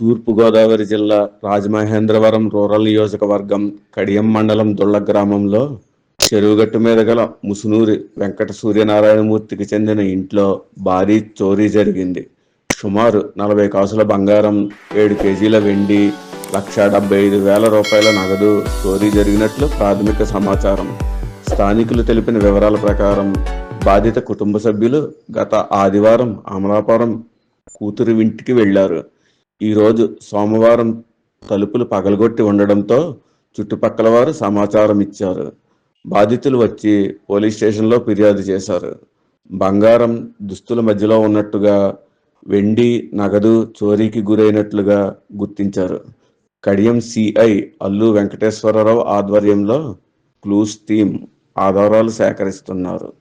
తూర్పుగోదావరి జిల్లా రాజమహేంద్రవరం రూరల్ నియోజకవర్గం కడియం మండలం దుళ్ళ గ్రామంలో చెరువుగట్టు మీద గల ముసునూరి వెంకట సూర్యనారాయణమూర్తికి చెందిన ఇంట్లో భారీ చోరీ జరిగింది. సుమారు నలభై కాసుల బంగారం ఏడు కేజీల వెండి లక్ష డెబ్బై ఐదు వేల రూపాయల నగదు చోరీ జరిగినట్లు ప్రాథమిక సమాచారం. స్థానికులు తెలిపిన వివరాల ప్రకారం బాధిత కుటుంబ సభ్యులు గత ఆదివారం అమలాపురం కూతురు ఇంటికి వెళ్ళారు. ఈరోజు సోమవారం తలుపులు పగలగొట్టి ఉండడంతో చుట్టుపక్కల వారు సమాచారం ఇచ్చారు. బాధితులు వచ్చి పోలీస్ స్టేషన్లో ఫిర్యాదు చేశారు. బంగారం దుస్తుల మధ్యలో ఉన్నట్టుగా వెండి నగదు చోరీకి గురైనట్లుగా గుర్తించారు. కడియం సిఐ అల్లు వెంకటేశ్వరరావు ఆధ్వర్యంలో క్లూస్ థీమ్ ఆధారాలు సేకరిస్తున్నారు.